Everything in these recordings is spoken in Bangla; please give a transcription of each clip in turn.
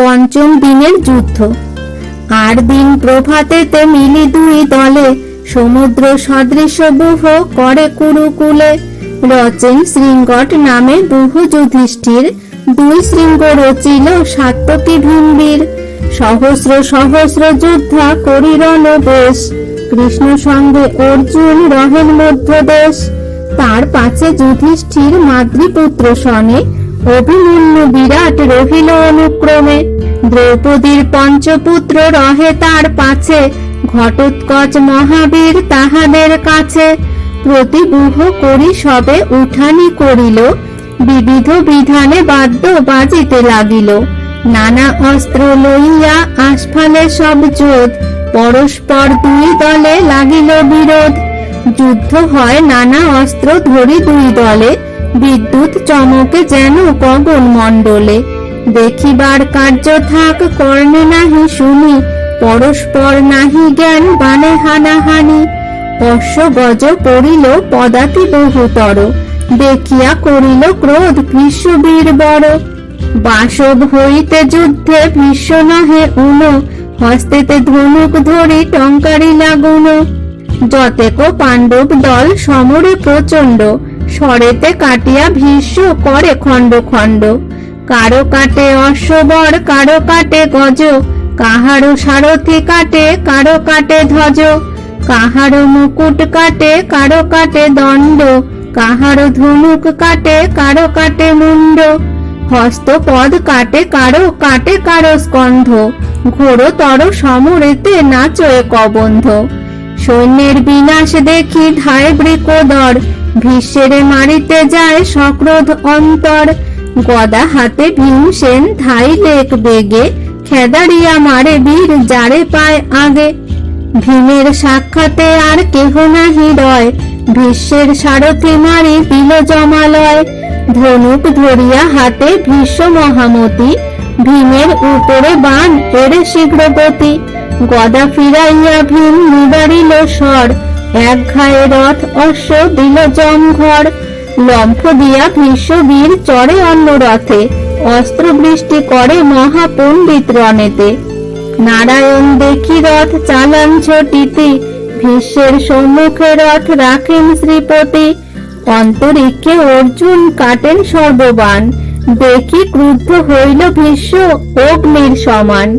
পঞ্চম দিনের যুদ্ধ। আর দিন প্রভাতেতে মিলি দুই দলে সমুদ্র সদৃশ বুহ করে কুরুকুলে। রচেন শৃঙ্গট নামে বহু যুধিষ্ঠির। দুই শৃঙ্গ রচিল সাত্যকী ভীমবীর সহস্র সহস্র যোদ্ধা করিরণ বেশ কৃষ্ণ সঙ্গে অর্জুন রহেন মধ্যদেশ। তার পাছে যুধিষ্ঠির মাতৃপুত্র সনে অভিমন্যু বিরাট রহিল অনুক্রমে। দ্রৌপদীর পঞ্চপুত্র রহে তার পাছে। ঘটোৎকচ মহাবীর তাহাদের কাছে। প্রতিবুহ করি সবে উঠানি করিল। বিবিধ বিধানে বাদ্য বাজিতে লাগিল। নানা অস্ত্র লইয়া আস্ফালে সব যোধ। পরস্পর দুই দলে লাগিল বিরোধ। যুদ্ধ হয় নানা অস্ত্র ধরি দুই দলে। বিদ্যুৎ চমকে যেন গগন মণ্ডলে। দেখিবার কার্য থাক, কর্ণে নাহি শুনি, পরস্পর নাহি জ্ঞান বানে হানাহানি। অশ্ব গজ পড়িল পদাতি বহুতর, দেখিয়া করিল ক্রোধ ভীষ্মবীর বড়। বাসব হইতে যুদ্ধে ভীষ্ম নহে উন, হস্তেতে ধনুক ধরি টঙ্কারি লাগুন। যতেক পাণ্ডব দল সমরে প্রচণ্ড সরেতে কাটিয়া ভীষ্ম করে খণ্ড খণ্ড। কারও কাটে অশ্ববর, কারও কাটে গজ, কাহারো সারথি কাটে, কারও কাটে ধ্বজ। কাহারো মুকুট কাটে, কারও কাটে দণ্ড। কাহারো ধনুক কাটে, কারও কাটে মুন্ড হস্তপদ কাটে, কারও কাটে কারও স্কন্ধ। ঘোরতর সমরেতে নাচয়ে কবন্ধ। সৈন্যের বিনাশ দেখি ধায় বৃকোদর। ভীষ্মের মারিতে যায় সক্রোধ অন্তর। গদা হাতে ভীমসেন ধাই লেক বেগে, খেদারিয়া মারে বীর যারে পায় আগে। ভীমের সাক্ষাতে আর কেহ না রয়, ভীষ্মের সারথি মারি দিল জমালয়। ধনুক ধরিয়া হাতে ভীষ্ম মহামতি, ভীমের উপরে বান এড়ে শীঘ্র গতি গদা ফিরাইয়া ভীম নিবারিল স্বর এক ঘায়ে রথ অশ্ব দিল জমঘর লম্ফ দিয়া ভীষ্মবীর চড়ে অন্য রথে। অস্ত্র বৃষ্টি করে মহাপণ্ডিত রণেতে। নারায়ণ দেখি রথ চালান ছটিতে ভীষ্মের সম্মুখে রথ রাখেন শ্রীপতি। অন্তরিক্ষে অর্জুন কাটেন সর্ববান। দেখি ক্রুদ্ধ হইল ভীষ্ম অগ্নির সমান।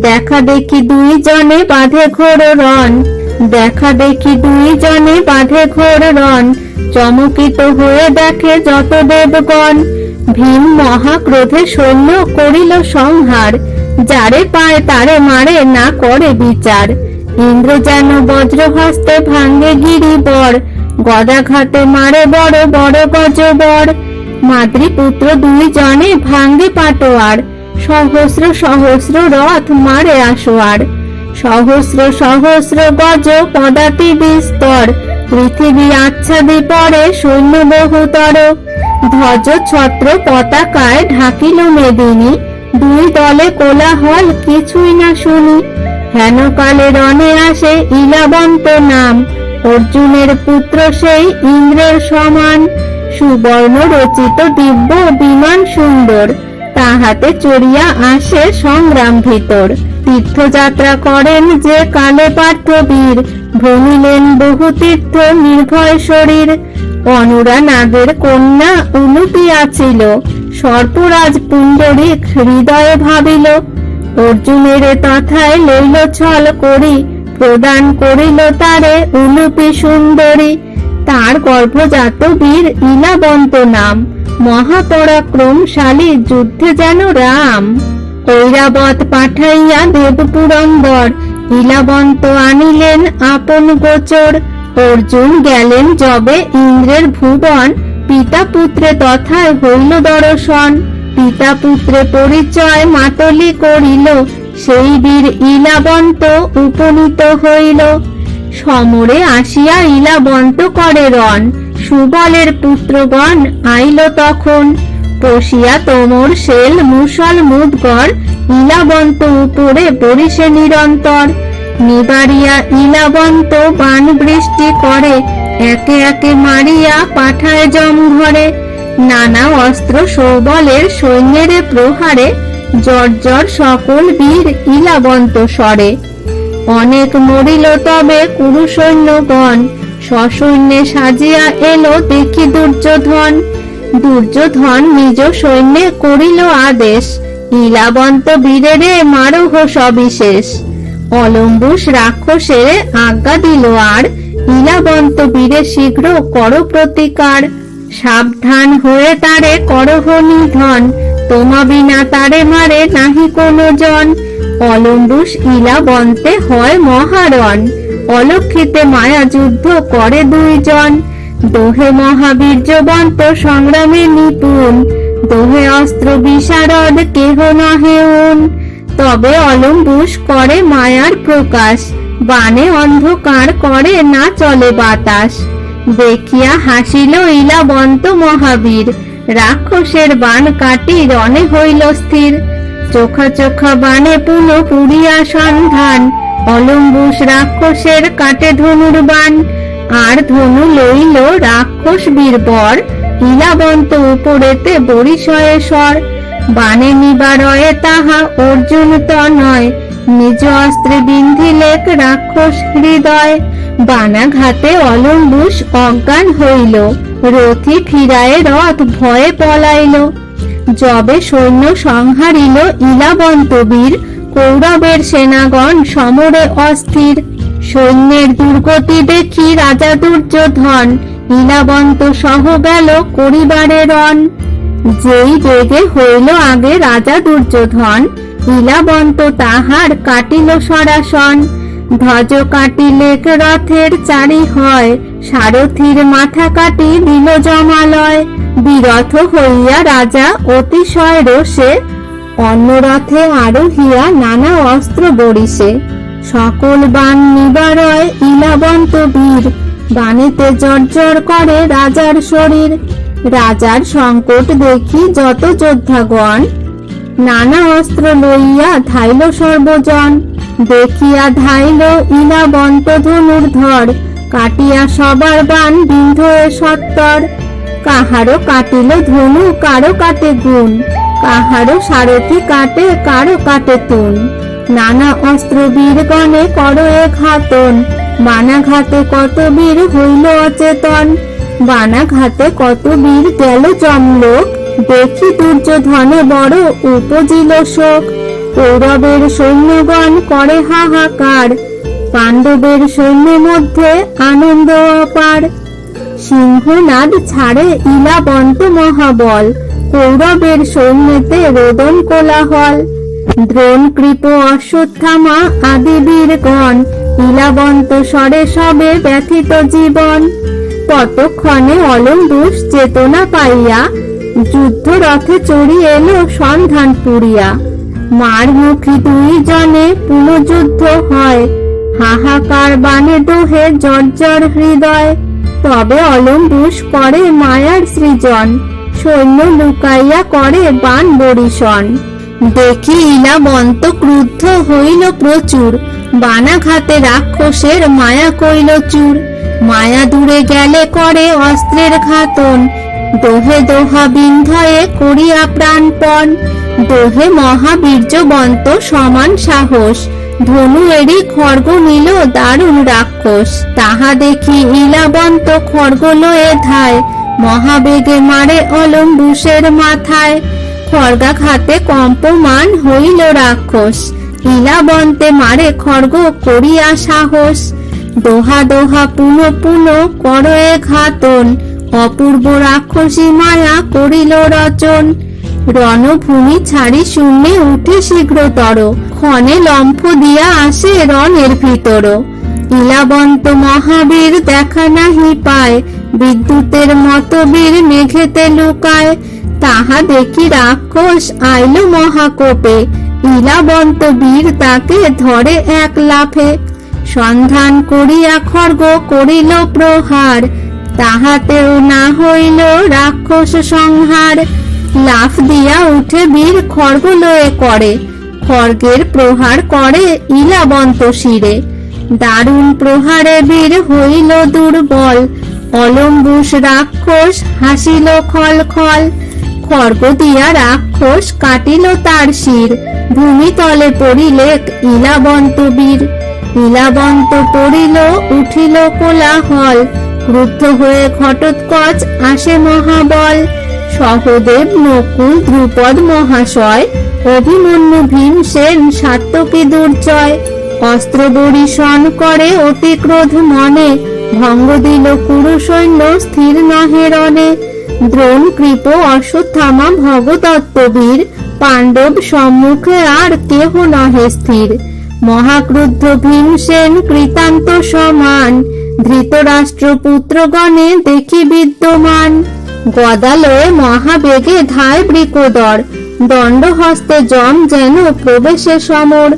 দেখা দেখি দুই জনে বাঁধে ঘোর রণ। দেখা দেখি দুই জনে বাঁধে ঘোর রণ। চমকিত হয়ে দেখে যত দেবগণ। ভীম মহাক্রোধে সৈন্য করিল সংহার। যারে পায় তারে মারে, না করে বিচার। ইন্দ্র যেন বজ্রহস্তে ভাঙ্গে গিরি বর গদাঘাতে মারে বড় বড় গজবর। মাতৃপুত্র দুই জনে ভাঙ্গে পাটোয়ার। সহস্র সহস্র রথ মারে আসোয়ার। সহস্র সহস্র গজ পদাতি বিস্তর। পৃথিবী আচ্ছাদি পরে সৈন্য বহুতর। ধ্বজ ছত্র পতাকায় ঢাকিল মেদিনী। দুই দলে কোলাহল কিছুই না শুনি। হেন কালে রণে আসে ইলাবন্ত নাম। অর্জুনের পুত্র সেই ইন্দ্রের সমান। সুবর্ণ রচিত দিব্য বিমান সুন্দর। তাহাতে চড়িয়া আসে সংগ্রাম ভিতর। তীর্থযাত্রা করেন যে কালে পার্থবীর। ভ্রমিলেন বহু তীর্থ নির্ভয় শরীর। অনুরা নাগের কন্যা উলুপিয়া ছিল। সর্পরাজ পুণ্ডরিক হৃদয়ে ভাবিল। অর্জুনের তথায় লইল ছল করি, প্রদান করিল তারে উলুপি সুন্দরী। তার গর্ভজাত বীর ইলাবন্ত নাম। মহাপরাক্রমশালী যুদ্ধে যেন রাম। ঐরাবত পাঠাইয়া দেবপুরন্দর ইলাবন্ত আনিলেন আপন গোচর। অর্জুন গেলেন যবে ইন্দ্রের ভুবন। পিতা পুত্রে তথায় হইল দর্শন। পিতা পুত্রে পরিচয় মাতলি করিল। সেই বীর ইলাবন্ত উপনীত হইল। সমরে আসিয়া ইলাবন্ত করে রণ সুবলের পুত্রগণ আইল তখন। পশিয়া তোমর শেল মুসল মুদগর ইলাবন্ত উপরে পরিসে নিরন্তর। নিবারিয়া ইলাবন্ত বান বৃষ্টি করে, একে একে মারিয়া পাঠায় জমঘরে নানা অস্ত্র সৌবলের সৈন্যের প্রহারে, জর্জর সকল বীর ইলাবন্ত স্বরে। অনেক মরিল তবে কুরু সৈন্যগণ সসৈন্যে সাজিয়া এলো দেখি দুর্যোধন। দুর্যোধন নিজ সৈন্যে করিল আদেশ। ইলাবন্ত বীরেরে মারহ সবিশেষ। অলম্বুস রাক্ষসের আজ্ঞা দিল আর ইলাবন্ত বীরে শীঘ্র কর প্রতিকার। সাবধান হয়ে তারে করহ নিধন, তোমা বিনা তারে মারে নাহি কোনো জন। অলম্বুস ইলাবন্তে হয় মহারণ, অলক্ষিতে মায়া যুদ্ধ করে দুইজন। দোহে মহাবীর্যবন্ত সংগ্রামে নিপুণ, দোহে অস্ত্র বিশারদ কেহ নহে উন তবে অলম্বুস করে মায়ার প্রকাশ বানে অন্ধকার করে না চলে বাতাস। দেখিয়া হাসিল ইলাবন্ত মহাবীর, রাক্ষসের বান কাটি রণে হইল স্থির। চোখা চোখা বানে পুনঃ পুরিয়া সন্ধান অলম্বুস রাক্ষসের কাটে ধনুর বান আর ধনু লইল রাক্ষস বীরবর ইলাবন্ত উপরেতে বরিশয়ে স্বর। বানে নিবারয়ে তাহা অর্জুন তনয় নিজ অস্ত্রে বিন্ধিলেক রাক্ষস হৃদয়। বানাঘাতে অলম্বুস অজ্ঞান হইল, রথি ফিরায়ে রথ ভয়ে পলাইল। যবে সৈন্য সংহারিল ইলাবন্ত বীর, কৌরবের সেনাগণ সমরে অস্থির। সৈন্যের দুর্গতি দেখি রাজা দুর্যোধন। ইলাবন্ত সহ গেল করিবারে রণ। যেই বেগে হইল আগে রাজা দুর্যোধন ইলাবন্ত তাহার কাটিল সরাসন। ধ্বজ কাটিলেক রথের চারি হয়, সারথির মাথা কাটি দিল জমালয়। বিরথ হইয়া রাজা অতিশয় রোষে অন্য রথে আরোহিয়া নানা অস্ত্র বরিছে সকল বান নিবারয় ইলাবন্ত বীর। বাণীতে জর্জর করে রাজার শরীর। রাজার সংকট দেখি যত যোদ্ধাগণ। নানা অস্ত্র লইয়া ধাইল সর্বজন। দেখিয়া ধাইল ইলাবন্ত ধনুর ধর। কাটিয়া সবার বান বিন্ধ সত্তর। কাহারো কাটিল ধনু, কারও কাটে গুণ। কাহারো সারথি কাটে, কারও কাটে তুন। নানা অস্ত্র বীরগণে করো এ ঘাতন। বানাঘাতে কত বীর হইল অচেতন। বানাঘাতে কত বীর গেল জমলোক দেখি দুর্যোধনে বড় উপজিল শোক। কৌরবের সৈন্যগণ করে হাহাকার। পাণ্ডবের সৈন্য মধ্যে আনন্দ অপার। সিংহনাদ ছাড়ে ইলাবন্ত মহাবল। কৌরবের সৈন্যতে রোদন কোলাহল। দ্রোণ কৃপ অশ্বত্থামা আদি বীরগণ ইলাবন্ত স্বরে সবে ব্যথিত জীবন। ততক্ষণে অলম্বুস চেতনা পাইয়া যুদ্ধ রথে চড়ি এলো সন্ধান পুরিয়া। মার মুখী দুই জনে পুনযুদ্ধ হয়, হাহাকার বানে দোহে জর্জর হৃদয়। তবে অলম্বুস করে মায়ার সৃজন, সৈন্য লুকাইয়া করে বান বরিশন। দেখি ইলাবন্ত ক্রুদ্ধ হইল প্রচুর। বানাঘাতে রাক্ষসের মায়া কইল চুর। মায়া দূরে গেলে করে অস্ত্রের ঘাতন দোহে দোহা বিন্ধয়ে করিয়া প্রাণপণ। দোহে মহাবীর্যবন্ত সমান সাহস। ধনু এরি খড়গ নিল দারুণ রাক্ষস। তাহা দেখি ইলাবন্ত খড়গ লয়ে ধায়। মহাবেগে মারে অলম্বুসের মাথায়। খড়গাঘাতে কম্পমান হইল রাক্ষস। ইলাবন্তে মারে খড়গ করিয়া সাহস। দোহা দোহা পুন পুন করয়ে ঘাতন। অপূর্ব রাক্ষসী মায়া করিল রচন রণভূমি ছাড়ি শূন্যে উঠে শীঘ্রতর। ক্ষণে লম্ফ দিয়া আসে রণের ভিতর। ইলাবন্ত মহাবীর দেখা নাহি পায়। বিদ্যুতের মতো বীর মেঘেতে লুকায়। তাহা দেখি রাক্ষস আইল মহাকোপে। ইলাবন্ত বীর তাকে ধরে এক লাফে। সন্ধান করিয়া খর্গ করিল প্রহার। তাহাতেও না হইল রাক্ষস সংহার। লাফ দিয়া উঠে বীর খর্গ লয়ে করে। খর্গের প্রহার করে ইলাবন্ত শিরে। দারুণ প্রহারে বীর হইল দুর্বল। অলম্বুস রাক্ষস হাসিল খল খল খড়গ দিয়া রাক্ষস কাটিল তার শির। ভূমিতলে পড়িলে ইলাবন্ত বীর। ইলাবন্ত পড়িল, উঠিল কোলাহল। ক্রুদ্ধ হয়ে ঘটোৎকচ আসে মহাবল। সহদেব নকুল, ধ্রুপদ মহাশয়, অভিমন্যু ভীমসেন সাত্যকী দুর্জয়। অস্ত্র বরিশন করে অতি ক্রোধ মনে, ভঙ্গ দিল কুরু সৈন্য স্থির নহে রণে। দ্রোণ কৃপ অশ্বত্থামা ভগদত্তবীর, পাণ্ডব সম্মুখে আর কেহ নহে স্থির। মহাক্রুদ্ধ ভীমসেন কৃতান্ত সমান ধৃতরাষ্ট্র পুত্রগণে দেখি বিদ্যমান। গদালয়ে মহাবেগে ধায় বৃকোদর দণ্ড হস্তে জম যেন প্রবেশে সমর।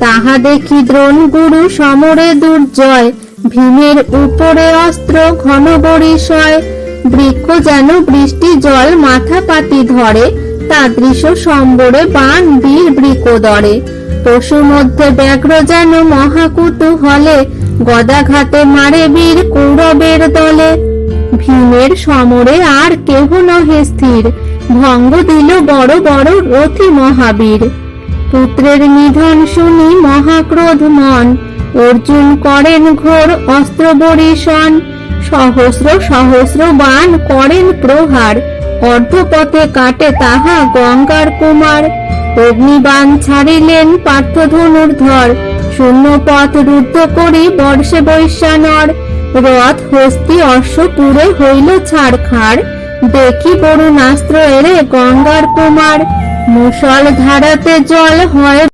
তাহা দেখি দ্রোণ গুরু সমরে দুর্জয়, ভীমের উপরে অস্ত্র ঘন বরিশয়। বৃক্ষ যেন বৃষ্টি, জল, মাথা পাতি ধরে, তাদৃশ সম্বরে বান, বীর বৃকোদরে পশুর মধ্যে ব্যাঘ্র যেন মহাকুতুহলে গদাঘাতে মারে বীর কৌরবের দলে। ভীমের সমরে আর কেহ নহে স্থির, ভঙ্গ দিল বড় বড় রথি মহাবীর। পুত্রের নিধন শুনি মহাক্রোধ মন, অর্জুন করেন ঘোর অস্ত্র বরিশন সহস্র সহস্র বাণ করেন প্রহার। অর্ধপথে কাটে তাহা গঙ্গার কুমার। অগ্নিবাণ ছাড়িলেন পার্থ ধনুর্ধর শূন্য পথ রুদ্ধ করি বর্ষে বৈশ্যানর রথ, হস্তি, অশ্বপুরে হইল ছাড়খাড়। দেখি বরুণাস্ত্র এরে গঙ্গার কুমার। মুসল ধারাতে জল হয়